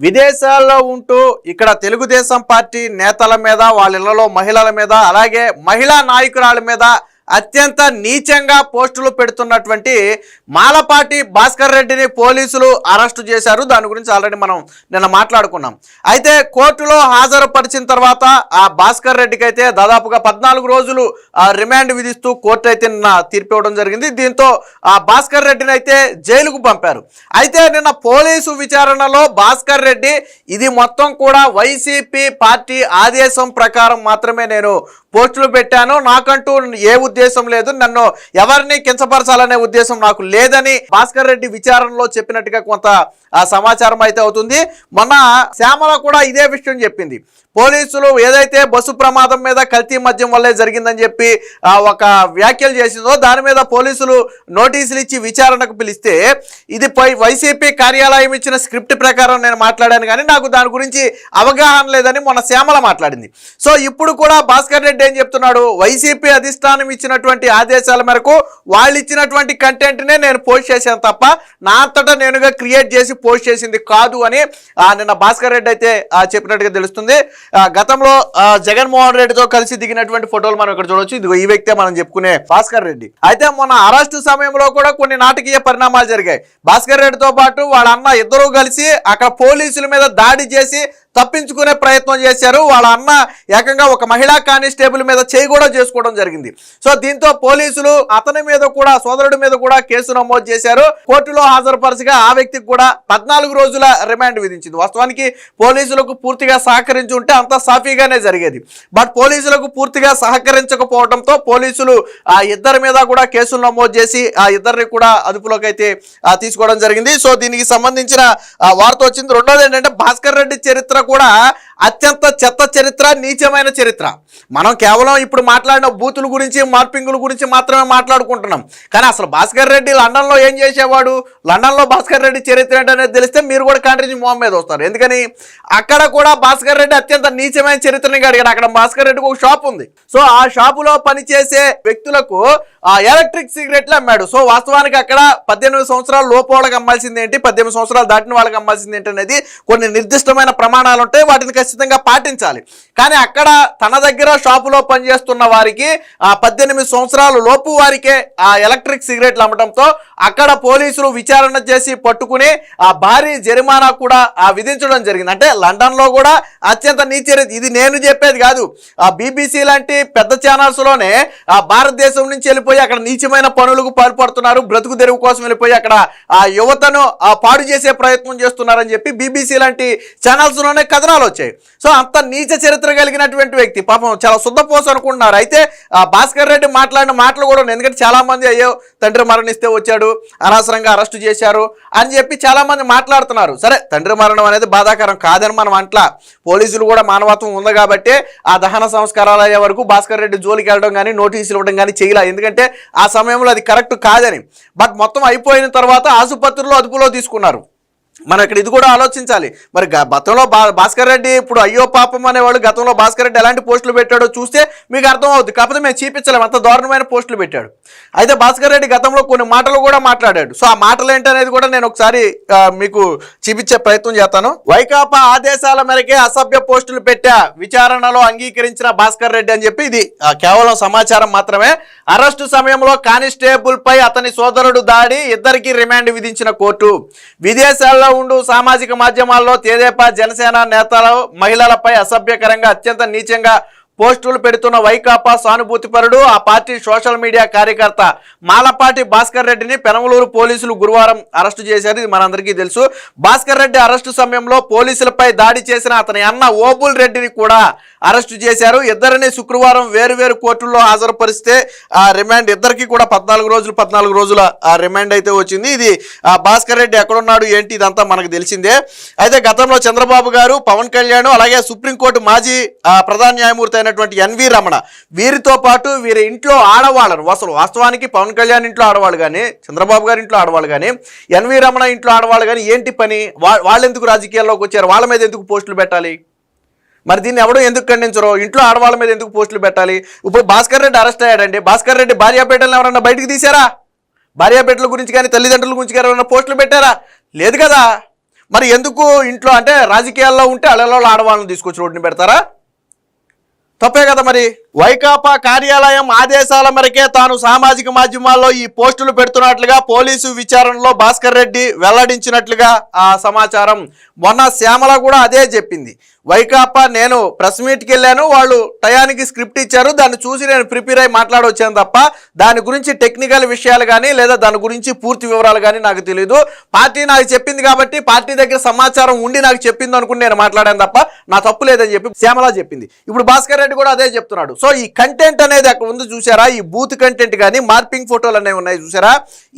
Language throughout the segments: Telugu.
విదేశాల్లో ఉంటూ ఇక్కడ తెలుగుదేశం పార్టీ నేతల మీద వాళ్ళ ఇళ్ళలో మహిళల మీద అలాగే మహిళా నాయకురాల మీద అత్యంత నీచంగా పోస్టులు పెడుతున్నటువంటి మాలపాటి భాస్కర్ రెడ్డిని పోలీసులు అరెస్టు చేశారు. దాని గురించి ఆల్రెడీ మనం నిన్న మాట్లాడుకున్నాం. అయితే కోర్టులో హాజరుపరిచిన తర్వాత ఆ భాస్కర్ రెడ్డికి అయితే దాదాపుగా పద్నాలుగు రోజులు ఆ, రిమాండ్ విధిస్తూ కోర్టు అయితే నిన్న తీర్పు ఇవ్వడం జరిగింది. దీంతో ఆ భాస్కర్ రెడ్డిని అయితే జైలుకు పంపారు. అయితే నిన్న పోలీసు విచారణలో భాస్కర్ రెడ్డి ఇది మొత్తం కూడా వైసీపీ పార్టీ ఆదేశం ప్రకారం మాత్రమే నేను పోస్టులు పెట్టాను. నాకంటూ ఏ ఉద్దేశం లేదు. నన్ను ఎవరిని కించపరచాలనే ఉద్దేశం నాకు లేదని భాస్కర్ రెడ్డి విచారణలో చెప్పినట్టుగా కొంత ఆ, సమాచారం అయితే అవుతుంది. మొన్న శ్యామల కూడా ఇదే విషయం చెప్పింది. పోలీసులు ఏదైతే బస్సు ప్రమాదం మీద కల్తీ మద్యం వల్లే జరిగిందని చెప్పి ఒక వ్యాఖ్యలు చేసిందో దాని మీద పోలీసులు నోటీసులు ఇచ్చి విచారణకు పిలిస్తే ఇది పై వైసీపీ కార్యాలయం ఇచ్చిన స్క్రిప్ట్ ప్రకారం నేను మాట్లాడాను కానీ నాకు దాని గురించి అవగాహన లేదని మొన్న శ్యామల మాట్లాడింది. సో ఇప్పుడు కూడా భాస్కర్ రెడ్డి ఏం చెప్తున్నాడు? వైసీపీ అధిష్టానం ఇచ్చినటువంటి ఆదేశాల మేరకు వాళ్ళు ఇచ్చినటువంటి కంటెంట్నే నేను పోస్ట్ చేశాను తప్ప నా అంతటా నేనుగా క్రియేట్ చేసి పోస్ట్ చేసింది కాదు అని నిన్న భాస్కర్ రెడ్డి అయితే చెప్పినట్టుగా తెలుస్తుంది. ఆ, గతంలో జగన్మోహన్ రెడ్డితో కలిసి దిగినటువంటి ఫోటోలు మనం ఇక్కడ చూడొచ్చు. ఇదిగో ఈ వ్యక్తే మనం చెప్పుకునే భాస్కర్ రెడ్డి. అయితే మొన్న అరెస్టు సమయంలో కూడా కొన్ని నాటకీయ పరిణామాలు జరిగాయి. భాస్కర్ రెడ్డితో పాటు వాళ్ళ అన్న ఇద్దరూ కలిసి అక్కడ పోలీసుల మీద దాడి చేసి తప్పించుకునే ప్రయత్నం చేశారు. వాళ్ళ అన్న ఏకంగా ఒక మహిళా కానిస్టేబుల్ మీద చేయి కూడా చేసుకోవడం జరిగింది. సో దీంతో పోలీసులు అతని మీద కూడా సోదరుడి మీద కూడా కేసు నమోదు చేశారు. కోర్టులో హాజరుపరచగా ఆ వ్యక్తికి కూడా పద్నాలుగు రోజుల రిమాండ్ విధించింది. వాస్తవానికి పోలీసులకు పూర్తిగా సహకరించి ఉంటే అంతా సాఫీగానే జరిగేది. బట్ పోలీసులకు పూర్తిగా సహకరించకపోవడంతో పోలీసులు ఆ ఇద్దరి మీద కూడా కేసులు నమోదు చేసి ఆ ఇద్దరిని కూడా అదుపులోకి అయితే తీసుకోవడం జరిగింది. సో దీనికి సంబంధించిన వార్త వచ్చింది. రెండోది ఏంటంటే భాస్కర్ రెడ్డి చరిత్ర కూడా అత్యంత చెత్త చరిత్ర నీచమైన చరిత్ర. మనం కేవలం ఇప్పుడు మాట్లాడిన బూతుల గురించి మార్పింగుల గురించి మాత్రమే మాట్లాడుకుంటున్నాం. కానీ అసలు భాస్కర్ రెడ్డి లండన్లో ఏం చేసేవాడు? లండన్లో భాస్కర్ రెడ్డి చరిత్ర ఏంటనేది తెలిస్తే మీరు కూడా కంట్రీ మొహం మీద వస్తారు. ఎందుకని? అక్కడ కూడా భాస్కర్ రెడ్డి అత్యంత నీచమైన చరిత్రని అడిగాడు అక్కడ భాస్కర్ రెడ్డికి ఒక షాప్ ఉంది. సో ఆ షాపులో పనిచేసే వ్యక్తులకు ఆ ఎలక్ట్రిక్ సిగరెట్లు అమ్మాడు. సో వాస్తవానికి అక్కడ పద్దెనిమిది సంవత్సరాలు లోపు వాళ్ళకి అమ్మాల్సింది ఏంటి? పద్దెనిమిది సంవత్సరాలు దాటిన వాళ్ళకి అమ్మాల్సింది ఏంటి అనేది కొన్ని నిర్దిష్టమైన ప్రమాణాలు ఉంటాయి వాటిని ఖచ్చితంగా పాటించాలి. కానీ అక్కడ తన దగ్గర షాపులో పనిచేస్తున్న వారికి ఆ పద్దెనిమిది సంవత్సరాల లోపు వారికే ఆ ఎలక్ట్రిక్ సిగరెట్లు అమ్మడంతో అక్కడ పోలీసులు విచారణ చేసి పట్టుకుని ఆ భారీ జరిమానా కూడా ఆ విధించడం జరిగింది. అంటే లండన్లో కూడా అత్యంత నీచరి ఇది నేను చెప్పేది కాదు. ఆ బీబీసీ లాంటి పెద్ద ఛానల్స్లోనే ఆ భారతదేశం నుంచి వెళ్ళిపోయి అక్కడ నీచమైన పనులకు పాల్పడుతున్నారు. బ్రతుకు తెరువు కోసం వెళ్ళిపోయి అక్కడ ఆ యువతను ఆ పాడు చేసే ప్రయత్నం చేస్తున్నారని చెప్పి బీబీసీ లాంటి ఛానల్స్లోనే కథనాలు వచ్చాయి. సో అంత నీచ చరిత్ర కలిగినటువంటి వ్యక్తి. పాపం చాలా శుద్ధపోస అనుకుంటున్నారు. అయితే ఆ భాస్కర్ రెడ్డి మాట్లాడిన మాటలు కూడా ఎందుకంటే చాలామంది అయ్యో తండ్రి మరణిస్తే వచ్చాడు అనవసరంగా అరెస్టు చేశారు అని చెప్పి చాలామంది మాట్లాడుతున్నారు. సరే తండ్రి మరణం అనేది బాధాకరం కాదని మనం అంట్లా. పోలీసులు కూడా మానవత్వం ఉంది కాబట్టి ఆ దహన సంస్కారాలు అయ్యే వరకు భాస్కర్ రెడ్డి జోలికి వెళ్ళడం కానీ నోటీసులు ఇవ్వడం కానీ చేయలే. ఎందుకంటే ఆ సమయంలో అది కరెక్ట్ కాదని. బట్ మొత్తం అయిపోయిన తర్వాత ఆసుపత్రిలో అదుపులో తీసుకున్నారు. మనం ఇక్కడ ఇది కూడా ఆలోచించాలి. మరి గతంలో భాస్కర్ రెడ్డి ఇప్పుడు అయ్యో పాపం అనేవాళ్ళు గతంలో భాస్కర్ రెడ్డి ఎలాంటి పోస్టులు పెట్టాడో చూస్తే మీకు అర్థం అవుతుంది కాకపోతే మేము చూపించలేము అంత దారుణమైన పోస్టులు పెట్టాడు. అయితే భాస్కర్ రెడ్డి గతంలో కొన్ని మాటలు కూడా మాట్లాడాడు. సో ఆ మాటలు ఏంటనేది కూడా నేను ఒకసారి మీకు చూపించే ప్రయత్నం చేస్తాను. వైకాపా ఆదేశాల మేరకే అసభ్య పోస్టులు పెట్టా. విచారణలో అంగీకరించిన భాస్కర్ రెడ్డి అని చెప్పి ఇది కేవలం సమాచారం మాత్రమే. అరెస్టు సమయంలో కానిస్టేబుల్ పై అతని సోదరుడు దాడి ఇద్దరికి రిమాండ్ విధించిన కోర్టు. విదేశాల్లో ఉండు. సామాజిక మాధ్యమాల్లో తెదేపా జనసేన నేతలు మహిళలపై అసభ్యకరంగా అత్యంత నీచంగా పోస్టులు పెడుతున్న వైకాపా సానుభూతిపరుడు ఆ పార్టీ సోషల్ మీడియా కార్యకర్త మాలపాటి భాస్కర్ రెడ్డిని పెనమలూరు పోలీసులు గురువారం అరెస్టు చేశారు. ఇది మనందరికీ తెలుసు. భాస్కర్ రెడ్డి అరెస్టు సమయంలో పోలీసులపై దాడి చేసిన అతని అన్న ఓబుల్ రెడ్డిని కూడా అరెస్టు చేశారు. ఇద్దరిని శుక్రవారం వేరు వేరు కోర్టుల్లో హాజరుపరిస్తే ఆ రిమాండ్ ఇద్దరికి కూడా పద్నాలుగు రోజులు పద్నాలుగు రోజుల రిమాండ్ అయితే వచ్చింది. ఇది భాస్కర్ రెడ్డి ఎక్కడున్నాడు ఏంటి ఇదంతా మనకు తెలిసిందే. అయితే గతంలో చంద్రబాబు గారు పవన్ కళ్యాణ్ అలాగే సుప్రీంకోర్టు మాజీ ప్రధాన న్యాయమూర్తి అయినటువంటి ఎన్వి రమణ వీరితో పాటు వీరి ఇంట్లో ఆడవాళ్ళను అసలు వాస్తవానికి పవన్ కళ్యాణ్ ఇంట్లో ఆడవాళ్ళు కానీ చంద్రబాబు గారి ఇంట్లో ఆడవాళ్ళు కానీ ఎన్వి రమణ ఇంట్లో ఆడవాళ్ళు కానీ ఏంటి పని? వా- వాళ్ళు ఎందుకు రాజకీయాల్లోకి వచ్చారు? వాళ్ళ మీద ఎందుకు పోస్టులు పెట్టాలి? మరి దీన్ని ఎవడో ఎందుకు ఖండించరు? ఇంట్లో ఆడవాళ్ళ మీద ఎందుకు పోస్టులు పెట్టాలి? ఇప్పుడు భాస్కర్ రెడ్డి అరెస్ట్ అయ్యాడండి. భాస్కర్ రెడ్డి భార్యాపేటలను ఎవరన్నా బయటకు తీశారా? భార్యాపేటల గురించి కానీ తల్లిదండ్రుల గురించి కానీ ఎవరైనా పోస్టులు పెట్టారా? లేదు కదా. మరి ఎందుకు ఇంట్లో అంటే రాజకీయాల్లో ఉంటే అలలో ఆడవాళ్ళని తీసుకొచ్చి రోడ్డుని పెడతారా? తప్పే కదా మరి. వైకాపా కార్యాలయం ఆదేశాల మేరకే తాను సామాజిక మాధ్యమాల్లో ఈ పోస్టులు పెడుతున్నట్లుగా పోలీసు విచారణలో భాస్కర్ రెడ్డి వెల్లడించినట్లుగా ఆ సమాచారం. మొన్న శ్యామల కూడా అదే చెప్పింది. వైకాపా నేను ప్రెస్ మీట్కి వెళ్ళాను వాళ్ళు టయానికి స్క్రిప్ట్ ఇచ్చారు దాన్ని చూసి నేను ప్రిపేర్ అయి మాట్లాడొచ్చాను తప్ప దాని గురించి టెక్నికల్ విషయాలు కానీ లేదా దాని గురించి పూర్తి వివరాలు కానీ నాకు తెలియదు పార్టీ నాకు చెప్పింది కాబట్టి పార్టీ దగ్గర సమాచారం ఉండి నాకు చెప్పింది అనుకుని నేను మాట్లాడాను తప్ప నా తప్పు లేదని చెప్పి శ్యామల చెప్పింది. ఇప్పుడు భాస్కర్ రెడ్డి కూడా అదే చెప్తున్నాడు. సో ఈ కంటెంట్ అనేది అక్కడ ఉంది చూసారా ఈ బూత్ కంటెంట్ కానీ మార్పింగ్ ఫోటోలు అనేవి ఉన్నాయి చూసారా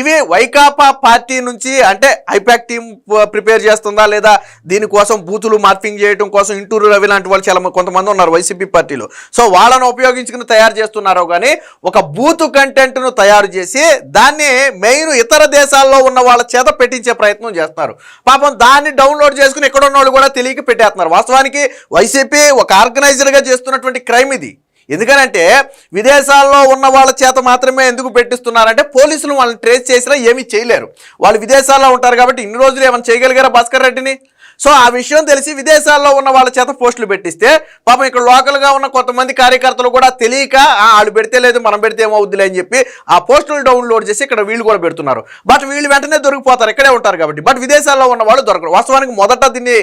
ఇవి వైకాపా పార్టీ నుంచి అంటే ఐపాక్ టీం ప్రిపేర్ చేస్తుందా లేదా? దీనికోసం బూతులు మార్పింగ్ చేయడం కోసం ఇంటూరు రవి లాంటి వాళ్ళు చాలా కొంతమంది ఉన్నారు వైసీపీ పార్టీలో. సో వాళ్ళను ఉపయోగించుకుని తయారు చేస్తున్నారో కానీ ఒక బూత్ కంటెంట్ను తయారు చేసి దాన్ని మెయిన్ ఇతర దేశాల్లో ఉన్న వాళ్ళ చేత పెట్టించే ప్రయత్నం చేస్తున్నారు. పాపం దాన్ని డౌన్లోడ్ చేసుకుని ఇక్కడ ఉన్న వాళ్ళు కూడా తెలియక పెట్టేస్తున్నారు. వాస్తవానికి వైసీపీ ఒక ఆర్గనైజర్గా చేస్తున్నటువంటి క్రైమ్ ఇది. ఎందుకనంటే విదేశాల్లో ఉన్న వాళ్ళ చేత మాత్రమే ఎందుకు పెట్టిస్తున్నారంటే పోలీసులు వాళ్ళని ట్రేస్ చేసినా ఏమీ చేయలేరు. వాళ్ళు విదేశాల్లో ఉంటారు కాబట్టి ఇన్ని రోజులు ఏమైనా చేయగలిగారా భాస్కర్ రెడ్డిని? సో ఆ విషయం తెలిసి విదేశాల్లో ఉన్న వాళ్ళ చేత పోస్టులు పెట్టిస్తే పాపం ఇక్కడ లోకల్గా ఉన్న కొంతమంది కార్యకర్తలు కూడా తెలియక వాళ్ళు పెడితే లేదు మనం పెడితే ఏమవుద్దిలే అని చెప్పి ఆ పోస్టులు డౌన్లోడ్ చేసి ఇక్కడ వీళ్ళు కూడా పెడుతున్నారు. బట్ వీళ్ళు వెంటనే దొరికిపోతారు ఇక్కడే ఉంటారు కాబట్టి. బట్ విదేశాల్లో ఉన్న వాళ్ళు దొరకరు. వాస్తవానికి మొదట దీన్ని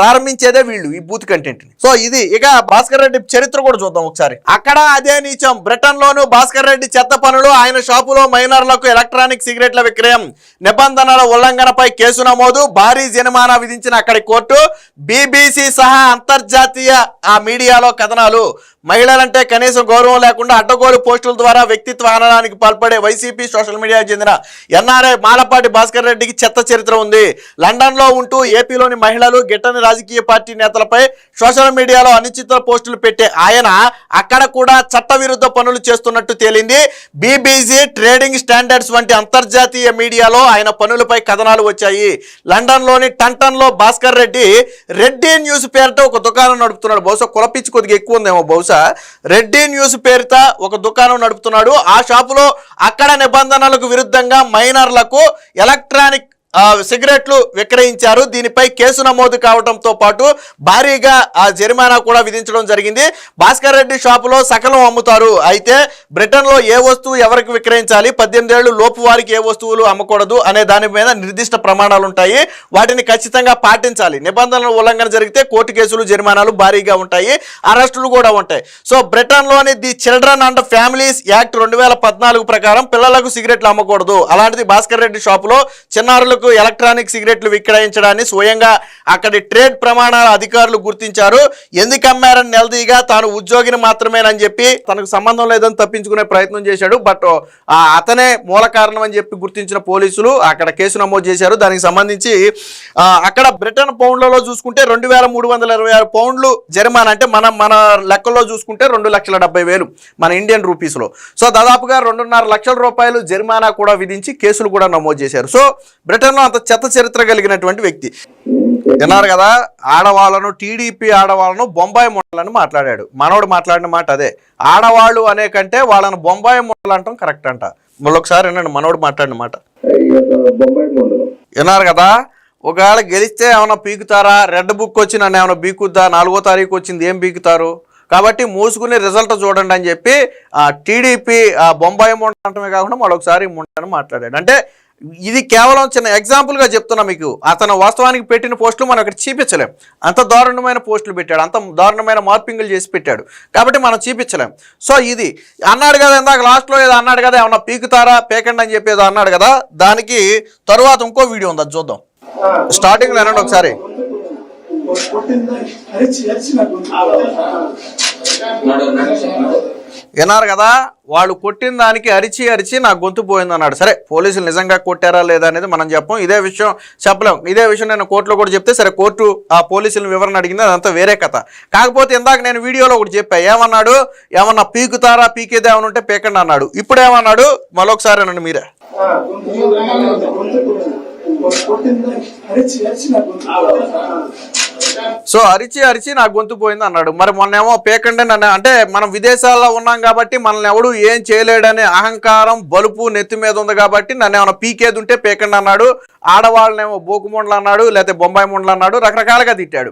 ప్రారంభించేదే వీళ్ళు ఈ బూత్ కంటెంట్ని. సో ఇది ఇక భాస్కర్ రెడ్డి చరిత్ర కూడా చూద్దాం ఒకసారి. అక్కడ అదే నీచం. బ్రిటన్ లోను భాస్కర్ రెడ్డి చెత్త పనులు ఆయన షాపులో మైనర్లకు ఎలక్ట్రానిక్ సిగరెట్ల విక్రయం నిబంధనల ఉల్లంఘనపై కేసు నమోదు భారీ జరిమానా విధించిన అక్కడి కోర్టు బీబీసీ సహా అంతర్జాతీయ ఆ మీడియాలో కథనాలు. మహిళలంటే కనీసం గౌరవం లేకుండా అడ్డగోలు పోస్టుల ద్వారా వ్యక్తిత్వ హననానికి పాల్పడే వైసీపీ సోషల్ మీడియాకు చెందిన ఎన్ఆర్ఐ మాలపాటి భాస్కర్ రెడ్డికి చెత్త చరిత్ర ఉంది. లండన్లో ఉంటూ ఏపీలోని మహిళలు గిట్టని రాజకీయ పార్టీ నేతలపై సోషల్ మీడియాలో అనిశ్చిత పోస్టులు పెట్టే ఆయన అక్కడ కూడా చట్టవిరుద్ధ పనులు చేస్తున్నట్టు తేలింది. బీబీసీ ట్రేడింగ్ స్టాండర్డ్స్ వంటి అంతర్జాతీయ మీడియాలో ఆయన పనులపై కథనాలు వచ్చాయి. లండన్లోని టంటన్లో భాస్కర్ రెడ్డి రెడ్డి న్యూస్ పేరుతో ఒక దుకాణం నడుపుతున్నాడు. బహుశా కులపిచ్చి కొద్దిగా ఎక్కువ ఉందేమో బహుశా. రెడ్డి న్యూస్ పేరుతో ఒక దుకాణం నడుపుతున్నాడు. ఆ షాపులో అక్కడ నిబంధనలకు విరుద్ధంగా మైనర్లకు ఎలక్ట్రానిక్ సిగరెట్లు విక్రయించారు. దీనిపై కేసు నమోదు కావడంతో పాటు భారీగా ఆ జరిమానా కూడా విధించడం జరిగింది. భాస్కర్ రెడ్డి షాపులో సకలం అమ్ముతారు. అయితే బ్రిటన్లో ఏ వస్తువు ఎవరికి విక్రయించాలి? పద్దెనిమిది ఏళ్ళు లోపు వారికి ఏ వస్తువులు అమ్మకూడదు అనే దాని మీద నిర్దిష్ట ప్రమాణాలు ఉంటాయి వాటిని ఖచ్చితంగా పాటించాలి. నిబంధనల ఉల్లంఘన జరిగితే కోర్టు కేసులు జరిమానాలు భారీగా ఉంటాయి. అరెస్టులు కూడా ఉంటాయి. సో బ్రిటన్లోని the Children and Families Act రెండు వేల పద్నాలుగు ప్రకారం పిల్లలకు సిగరెట్లు అమ్మకూడదు. అలాంటిది భాస్కర్ రెడ్డి షాపులో చిన్నారులకు ఎలక్ట్రానిక్ సిగరెట్లు విక్రయించడాన్ని స్వయంగా అక్కడి ట్రేడ్ ప్రమాణాల అధికారులు గుర్తించారు. ఎందుకు అమ్మారని నిలదీగా తాను ఉద్యోగిని మాత్రమేనని చెప్పి తనకు సంబంధం లేదని తప్పించుకునే ప్రయత్నం చేశాడు. బట్ అతనే మూల కారణం అని చెప్పి గుర్తించిన పోలీసులు అక్కడ కేసు నమోదు చేశారు. దానికి సంబంధించి అక్కడ బ్రిటన్ పౌండ్లలో చూసుకుంటే రెండు వేల మూడు వందల ఇరవై ఆరు పౌండ్లు జరిమానా అంటే మనం మన లెక్కల్లో చూసుకుంటే రెండు లక్షల డెబ్బై వేలు మన ఇండియన్ రూపీస్లో. సో దాదాపుగా రెండున్నర లక్షల రూపాయలు జరిమానా కూడా విధించి కేసులు కూడా నమోదు చేశారు. సో బ్రిటన్ బ్రిటన్లో అంత చెత్త చరిత్ర కలిగినటువంటి వ్యక్తి. విన్నారు కదా ఆడవాళ్ళను టీడీపీ ఆడవాళ్ళను బొంబాయి మొండలని మాట్లాడాడు. మనోడు మాట్లాడిన మాట అదే. ఆడవాళ్ళు అనే కంటే వాళ్ళను బొంబాయి మొండలు అంటాం కరెక్ట్ అంట. మళ్ళొకసారి వినండి మనోడు మాట్లాడిన మాట. విన్నారు కదా ఒకవేళ గెలిస్తే ఏమైనా పీకుతారా? రెడ్ బుక్ వచ్చి నన్ను ఏమైనా బీకుద్దా నాలుగో తారీఖు వచ్చింది ఏం బీకుతారు కాబట్టి మూసుకుని రిజల్ట్ చూడండి అని చెప్పి ఆ టీడీపీ ఆ బొంబాయి మొండ అంటమే కాకుండా మరొకసారి మొండని మాట్లాడాడు. అంటే ఇది కేవలం చిన్న ఎగ్జాంపుల్గా చెప్తున్నా మీకు. అతను వాస్తవానికి పెట్టిన పోస్టులు మనం ఇక్కడ చూపించలేం. అంత దారుణమైన పోస్టులు పెట్టాడు. అంత దారుణమైన మార్పింగులు చేసి పెట్టాడు. కాబట్టి మనం చూపించలేం. సో ఇది అన్నాడు కదా ఇందాక లాస్ట్లో ఏదో అన్నాడు కదా ఏమన్నా పీకుతారా పేకండి అని చెప్పి ఏదో అన్నాడు కదా దానికి తరువాత ఇంకో వీడియో ఉంది అది చూద్దాం. స్టార్టింగ్లో అనండి ఒకసారి. కొట్టిందా? విన్నారు కదా వాళ్ళు కొట్టిన దానికి అరిచి అరిచి నా గొంతు పోయింది అన్నాడు సరే పోలీసులు నిజంగా కొట్టారా లేదా అనేది మనం చెప్పం. ఇదే విషయం చెప్పలేం. ఇదే విషయం నేను కోర్టులో కూడా చెప్తే సరే కోర్టు ఆ పోలీసుల వివరణ అడిగింది అదంతా వేరే కథ. కాకపోతే ఇందాక నేను వీడియోలో ఒకటి చెప్పా. ఏమన్నాడు? ఏమన్నా పీకుతారా? పీకేదే ఏమన్నా ఉంటే పీకండి అన్నాడు. ఇప్పుడు ఏమన్నాడు? మరొకసారి అనండి మీరే. సో అరిచి అరిచి నా గొంతు పోయింది అన్నాడు. మరి మొన్నేమో పేకండి నన్ను అంటే మనం విదేశాల్లో ఉన్నాం కాబట్టి మనల్ని ఎవడు ఏం చేయలేడనే అహంకారం బలుపు నెత్తి మీద ఉంది కాబట్టి నన్ను ఏమైనా పీకేది ఉంటే పేకండి అన్నాడు. ఆడవాళ్ళనేమో బోకుముండలు అన్నాడు లేకపోతే బొంబాయి ముండలు అన్నాడు రకరకాలుగా తిట్టాడు.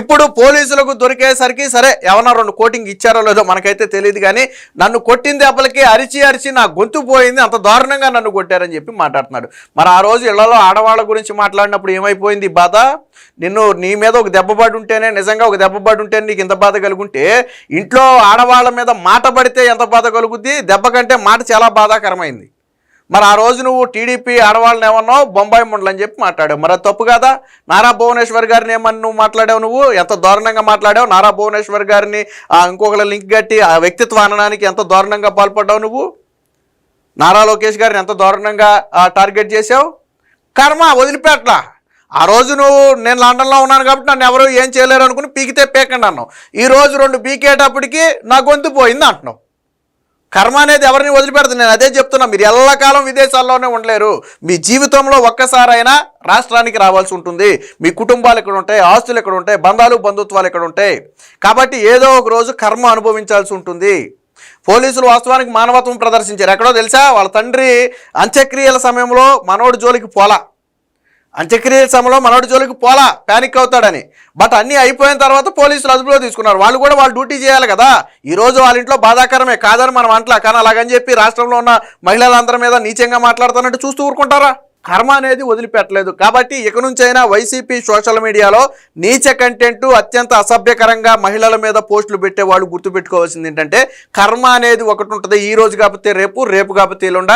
ఇప్పుడు పోలీసులకు దొరికేసరికి సరే ఎవరన్నా రెండు కోటింగ్ ఇచ్చారో లేదో మనకైతే తెలియదు కానీ నన్ను కొట్టిన దెబ్బలకి అరిచి అరిచి నా గొంతు పోయింది అంత దారుణంగా నన్ను కొట్టారని చెప్పి మాట్లాడుతున్నాడు. మరి ఆ రోజు ఇళ్ళలో ఆడవాళ్ళ గురించి మాట్లాడినప్పుడు ఏమైపోయింది? బాధ? నిన్ను నీ మీద ఒక దెబ్బపడి ఉంటేనే నిజంగా ఒక దెబ్బపడి ఉంటేనే నీకు ఇంత బాధ కలుగుంటే ఇంట్లో ఆడవాళ్ళ మీద మాట పడితే ఎంత బాధ కలుగుద్ది? దెబ్బ కంటే మాట చాలా బాధాకరమైంది. మరి ఆ రోజు నువ్వు టీడీపీ ఆడవాళ్ళని ఏమన్నావు? బొంబాయి ముండలని చెప్పి మాట్లాడావు. మరి అది తప్పు కాదా? నారా భువనేశ్వర్ గారిని ఏమని నువ్వు మాట్లాడావు నువ్వు? ఎంత దారుణంగా మాట్లాడావు? నారా భువనేశ్వర్ గారిని ఆ ఇంకొకళ్ళ లింక్ కట్టి ఆ వ్యక్తిత్వ అనడానికి ఎంత దారుణంగా పాల్పడ్డావు నువ్వు? నారా లోకేష్ గారిని ఎంత దారుణంగా టార్గెట్ చేసావు కర్మ వదిలిపెట్లా ఆ రోజు నువ్వు నేను లండన్లో ఉన్నాను కాబట్టి నన్ను ఎవరు ఏం చేయలేరు అనుకుని పీకితే పీకండి అన్నావు. ఈ రోజు రెండు పీకేటప్పటికి నా గొంతు పోయింది అంటున్నావు. కర్మ అనేది ఎవరిని వదిలిపెడతాను నేను అదే చెప్తున్నా. మీరు ఎల్లకాలం విదేశాల్లోనే ఉండలేరు. మీ జీవితంలో ఒక్కసారైనా రాష్ట్రానికి రావాల్సి ఉంటుంది. మీ కుటుంబాలు ఇక్కడ ఉంటాయి ఆస్తులు ఇక్కడ ఉంటాయి బంధాలు బంధుత్వాలు ఇక్కడ ఉంటాయి. కాబట్టి ఏదో ఒక రోజు కర్మ అనుభవించాల్సి ఉంటుంది. పోలీసులు వాస్తవానికి మానవత్వం ప్రదర్శించారు. ఎక్కడో తెలుసా? వాళ్ళ తండ్రి అంత్యక్రియల సమయంలో మనోడి జోలికి పోలా. అంత్యక్రియల సమయంలో మనోడి జోలికి పోలా ప్యానిక్ అవుతాడని. బట్ అన్నీ అయిపోయిన తర్వాత పోలీసులు అదుపులో తీసుకున్నారు. వాళ్ళు కూడా వాళ్ళు డ్యూటీ చేయాలి కదా. ఈరోజు వాళ్ళ ఇంట్లో బాధాకరమే. కాదని మనం అంటలా. కానీ అలాగని చెప్పి రాష్ట్రంలో ఉన్న మహిళలందరి మీద నీచంగా మాట్లాడుతున్నట్టు చూస్తూ ఊరుకుంటారా? కర్మ అనేది వదిలిపెట్టలేదు. కాబట్టి ఇక నుంచైనా వైసీపీ సోషల్ మీడియాలో నీచ కంటెంట్ అత్యంత అసభ్యకరంగా మహిళల మీద పోస్టులు పెట్టే వాళ్ళు గుర్తుపెట్టుకోవాల్సింది ఏంటంటే కర్మ అనేది ఒకటి ఉంటుంది ఈ రోజు కాకపోతే రేపు రేపు కాకపోతే ఎల్లుండ